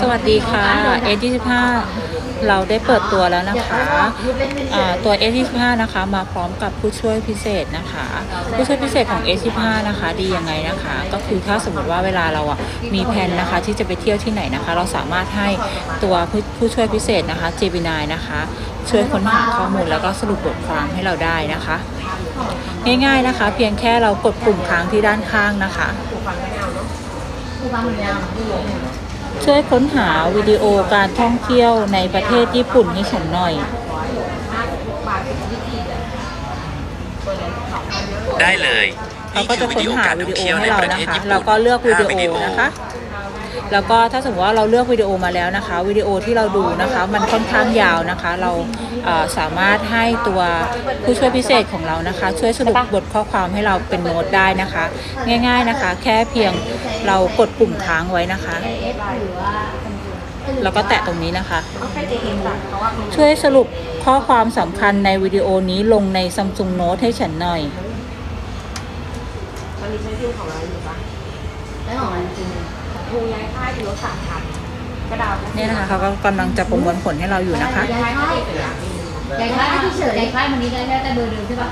สวัสดีค่ะ S25 เราได้เปิดตัวแล้วนะคะอ่าตัว S25 นะคะ มาพร้อมกับผู้ช่วยพิเศษนะคะ ผู้ช่วยพิเศษของ S25 นะคะ ดียังไงนะคะ ก็คือถ้าสมมติว่าเวลาเราอะมีแผนนะคะ ที่จะไปเที่ยวที่ไหนนะคะ เราสามารถให้ตัวผู้ผู้ช่วยพิเศษนะคะ Gemini นะคะ ช่วยค้นหาข้อมูลแล้วก็สรุปบทความให้เราได้นะคะ ง่ายๆนะคะ เพียงแค่เรากดปุ่มค้างที่ด้านข้างนะคะ ช่วยค้นหาวิดีโอการท่องเที่ยวในประเทศญี่ปุ่นให้ฉันหน่อย ได้เลยเราก็จะค้นหาวิดีโอให้เรานะคะญี่ปุ่เราก็เลือกวิดีห้าโอนะคะ แล้วก็ถ้าสมมติว่าเราเลือกวิดีโอมาแล้วนะคะวิดีโอที่เราดูนะคะ มันค่อนข้างยาวนะคะ เราเสามารถให้ตัวผู้ช่วยพิเศษของเรานะคะ ช่วยสรุปบทข้อความให้เราเป็นโน้ตได้นะคะ ง่าย ๆนะคะ แค่เพียงเรากดปุ่มค้างไว้นะคะแล้วก็แตะตรงนี้นะคะ ช่วยสรุปข้อความสำคัญในวิดีโอนี้ลงใน Samsung Note ให้ฉันหน่อยมันมีใช้ซิมของเราอยู่ปะได้ของมันจริง ครูย้ายค่ายอยู่รถสามคันกระดาวเนี่ยนะคะเขาก็กำลังจะประมวลผลให้เราอยู่นะคะย้ายค่ายย้ายค่ายที่เฉยย้ายค่ายมันนี้ได้แค่แต่เบอร์เดิมใช่ปะ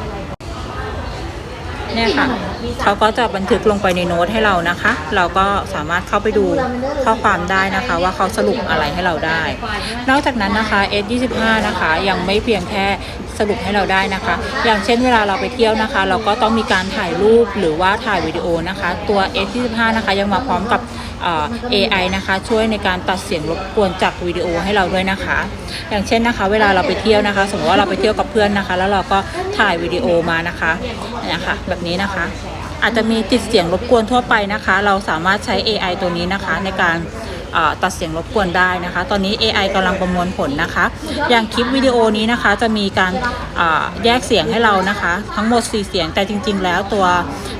เนี่ยค่ะเขาก็จะบันทึกลงไปในโน้ตให้เรานะคะ เราก็สามารถเข้าไปดูข้อความได้นะคะ ว่าเขาสรุปอะไรให้เราได้ นอกจากนั้นนะคะ S25 นะคะ ยังไม่เพียงแค่สรุปให้เราได้นะคะ อย่างเช่นเวลาเราไปเที่ยวนะคะ เราก็ต้องมีการถ่ายรูปหรือว่าถ่ายวิดีโอนะคะ ตัว S25 นะคะยังมาพร้อมกับ AI นะคะ ช่วยในการตัดเสียงรบกวนจากวิดีโอให้เราด้วยนะคะ อย่างเช่นนะคะ เวลาเราไปเที่ยวนะคะ สมมติว่าเราไปเที่ยวกับเพื่อนนะคะ แล้วเราก็ถ่ายวิดีโอมานะคะนี่ยค่ะแบบนี้นะคะ อาจจะมีติดเสียงรบกวนทั่วไปนะคะ เราสามารถใช้ AI ตัวนี้นะคะในการ ตัดเสียงรบกวนได้นะคะ ตอนนี้ AI กำลังประมวลผลนะคะ อย่างคลิปวิดีโอนี้นะคะจะมีการแยกเสียงให้เรานะคะ ทั้งหมด 4 เสียงแต่จริง ๆ แล้วตัว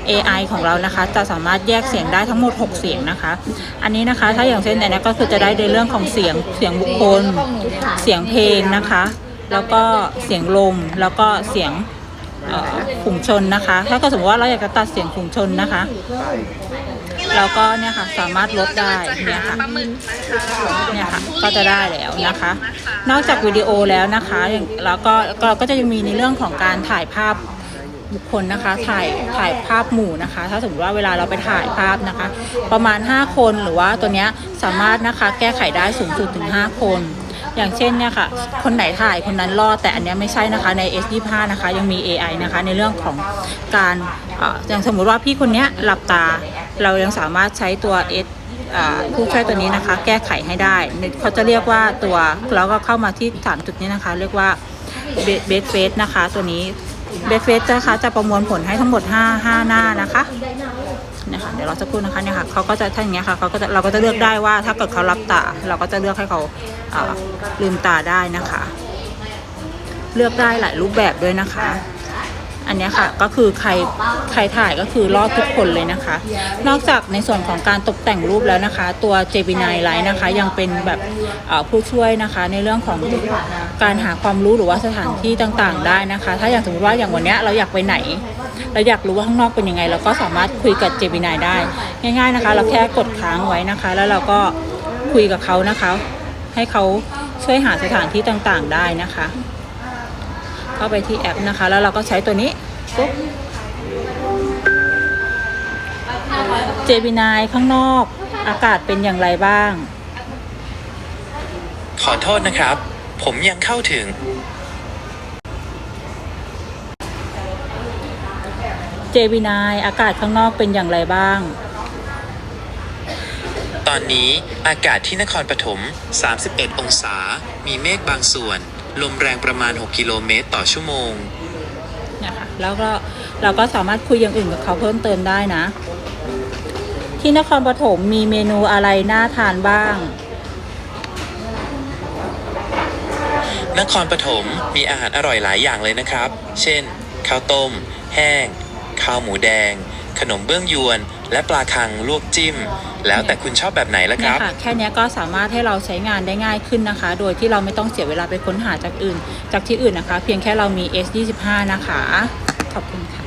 AI ของเรานะคะ จะสามารถแยกเสียงได้ทั้งหมด 6 เสียงนะคะ อันนี้นะคะถ้าอย่างเช่นอันนี้ก็คือจะได้ในเรื่องของเสียงเสียงบุคคล เสียงเพลงนะคะ แล้วก็เสียงลมแล้วก็เสียงเอ่อฝูงชนนะคะ ถ้าเกิดสมมติว่าเราอยากจะตัดเสียงฝูงชนนะคะ แล้วก็เนี่ยค่ะสามารถลดได้เนี่ยค่ะเนี่ยค่ะก็จะได้แล้วนะคะ นอกจากวิดีโอแล้วนะคะอย่างแล้วก็เราก็จะยังมีในเรื่องของการถ่ายภาพบุคคลนะคะถ่ายถ่ายภาพหมู่นะคะ ถ้าสมมติว่าเวลาเราไปถ่ายภาพนะคะ ประมาณ 5 คนหรือว่าตัวเนี้ยสามารถนะคะแก้ไขได้สูงสุดถึง 5 คน อย่างเช่นเนี่ยค่ะ คนไหนถ่ายคนนั้นรอดแต่อันเนี้ยไม่ใช่นะคะใน S25 นะคะ ยังมี AI นะคะ ในเรื่องของการอย่างสมมุติว่าพี่คนเนี้ยหลับตา เรายังสามารถใช้ตัว S ผู้ช่วยตัวนี้นะคะ แก้ไขให้ได้ เขาจะเรียกว่าตัวแล้วก็เข้ามาที่สามจุดนี้นะคะ เรียกว่าเบสเฟสนะคะ ตัวนี้เบสเฟสนะคะจะประมวลผลให้ทั้งหมด 5 5 หน้านะคะ นี่ยค่ะเดี๋ยวเราจะพูดนะคะเนี่ยค่ะเขาก็จะถ้าอย่างเงี้ยค่ะเขาก็จะเราก็จะเลือกได้ว่าถ้าเกิดเขารับตา เราก็จะเลือกให้เขาลืมตาได้นะคะ เลือกได้หลายรูปแบบด้วยนะคะ อันนี้ค่ะก็คือใครใครถ่ายก็คือรอดทุกคนเลยนะคะ นอกจากในส่วนของการตกแต่งรูปแล้วนะคะ ตัว Gemini Lite นะคะ ยังเป็นแบบผู้ช่วยนะคะ ในเรื่องของการหาความรู้หรือว่าสถานที่ต่างๆ ได้นะคะ ถ้าอย่างสมมติว่าอย่างวันเนี้ยเราอยากไปไหน เราอยากรู้ว่าข้างนอกเป็นยังไง เราก็สามารถคุยกับ Gemini ได้ ง่าย ๆนะคะ เราแค่กดค้างไว้นะคะ แล้วเราก็คุยกับเขานะคะ ให้เขาช่วยหาสถานที่ต่างๆได้นะคะเข้าไปที่แอปนะคะ แล้วเราก็ใช้ตัวนี้ปุ๊บเจมินายข้างนอกอากาศเป็นอย่างไรบ้าง ขอโทษนะครับ ผมยังเข้าถึง เจมินายอากาศข้างนอกเป็นอย่างไรบ้าง ตอนนี้อากาศที่นครปฐม 31 องศา มีเมฆบางส่วน ลมแรงประมาณ 6 กิโลเมตรต่อชั่วโมงเนี่ยค่ะแล้วก็เราก็สามารถคุยอย่างอื่นกับเขาเพิ่มเติมได้นะ ที่นครปฐมมีเมนูอะไรน่าทานบ้างนครปฐมมีอาหารอร่อยหลายอย่างเลยนะครับ เช่น ข้าวต้ม แห้ง ข้าวหมูแดง ขนมเบื้องยวน และปลาคังลวกจิ้ม แล้วแต่คุณชอบแบบไหนละคเนี่รับค่ะแค่เนี้ยก็สามารถให้เราใช้งานได้ง่ายขึ้นนะคะ โดยที่เราไม่ต้องเสียเวลาไปค้นหาจากอื่น จากที่อื่นนะคะ เพียงแค่เรามี S25 นะคะ ขอบคุณค่ะ